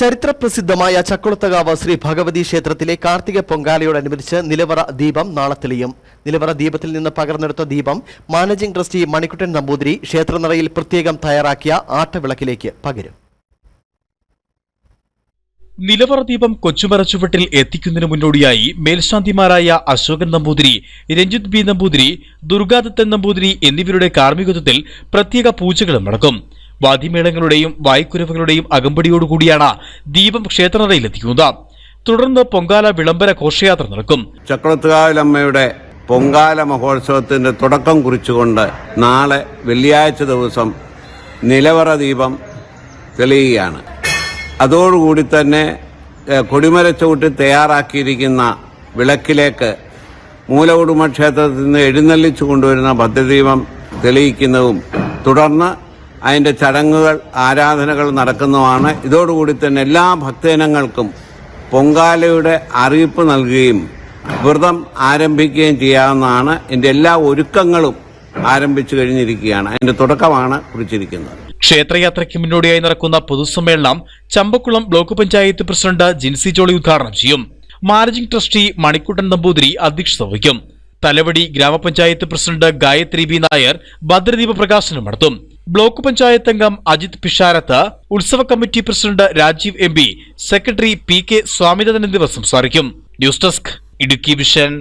ചരിത്രപ്രസിദ്ധമായ ചക്കുളത്തകാവ് ശ്രീ ഭഗവതി ക്ഷേത്രത്തിലെ കാർത്തിക പൊങ്കാലയോടനുബന്ധിച്ച് നിലവറ ദീപം നാളെ തെളിയും നിലവറ ദീപത്തിൽ നിന്ന് പകർന്നെടുത്ത ദീപം മാനേജിംഗ് ട്രസ്റ്റി മണിക്കുട്ടൻ നമ്പൂതിരി ക്ഷേത്രനടയിൽ പ്രത്യേകം തയ്യാറാക്കിയ ആട്ടവിളക്കിലേക്ക് പകരും. നിലവറ ദീപം കൊച്ചുമരച്ചുവട്ടിൽ എത്തിക്കുന്നതിന് മുന്നോടിയായി മേൽശാന്തിമാരായ അശോകൻ നമ്പൂതിരി രഞ്ജിത് ബി നമ്പൂതിരി ദുർഗാദത്തൻ നമ്പൂതിരി എന്നിവരുടെ കാർമ്മികത്വത്തിൽ പ്രത്യേക പൂജകളും നടക്കും. വാദ്യമേളങ്ങളുടെയും വായ്ക്കുരവുകളുടെയും അകമ്പടിയോടുകൂടിയാണ് ദീപം ക്ഷേത്രനടയിലെത്തിക്കുന്നത് തുടർന്ന് പൊങ്കാല വിളംബര ഘോഷയാത്ര നടക്കും. ചക്രത്തുകാവിലമ്മയുടെ പൊങ്കാല മഹോത്സവത്തിന്റെ തുടക്കം കുറിച്ചുകൊണ്ട് നാളെ വെള്ളിയാഴ്ച ദിവസം നിലവറ ദീപം തെളിയുകയാണ്. അതോടുകൂടി തന്നെ കൊടിമരച്ചവിട്ടി തയ്യാറാക്കിയിരിക്കുന്ന വിളക്കിലേക്ക് മൂലകുടുംബ ക്ഷേത്രത്തിൽ നിന്ന് എഴുന്നള്ളിച്ചു കൊണ്ടുവരുന്ന ഭദ്രദീപം തെളിയിക്കുന്നതും തുടർന്ന് അതിന്റെ ചടങ്ങുകൾ ആരാധനകൾ നടക്കുന്നതാണ്. ഇതോടുകൂടി തന്നെ എല്ലാ ഭക്തജനങ്ങൾക്കും പൊങ്കാലയുടെ അറിയിപ്പ് നൽകുകയും വ്രതം ആരംഭിക്കുകയും ചെയ്യാവുന്നതാണ്. എന്റെ എല്ലാ ഒരുക്കങ്ങളും ആരംഭിച്ചു കഴിഞ്ഞിരിക്കുകയാണ്. അതിന്റെ തുടക്കമാണ് കുറിച്ചിരിക്കുന്നത്. ക്ഷേത്രയാത്രയ്ക്ക് മുന്നോടിയായി നടക്കുന്ന പൊതുസമ്മേളനം ചമ്പക്കുളം ബ്ലോക്ക് പഞ്ചായത്ത് പ്രസിഡന്റ് ജിൻസി ജോളി ഉദ്ഘാടനം ചെയ്യും. മാനേജിംഗ് ട്രസ്റ്റി മണിക്കുട്ടൻ നമ്പൂതിരി അധ്യക്ഷത വഹിക്കും. തലവടി ഗ്രാമപഞ്ചായത്ത് പ്രസിഡന്റ് ഗായത്രി ബി നായർ ഭദ്രദീപ പ്രകാശനം നടത്തും. ബ്ലോക്ക് പഞ്ചായത്ത് അംഗം അജിത് പിഷാരത്ത് ഉത്സവ committee president Rajeev M secretary P K Swaminathan എന്നിവർ സംസാരിക്കും. News desk Idukki vision.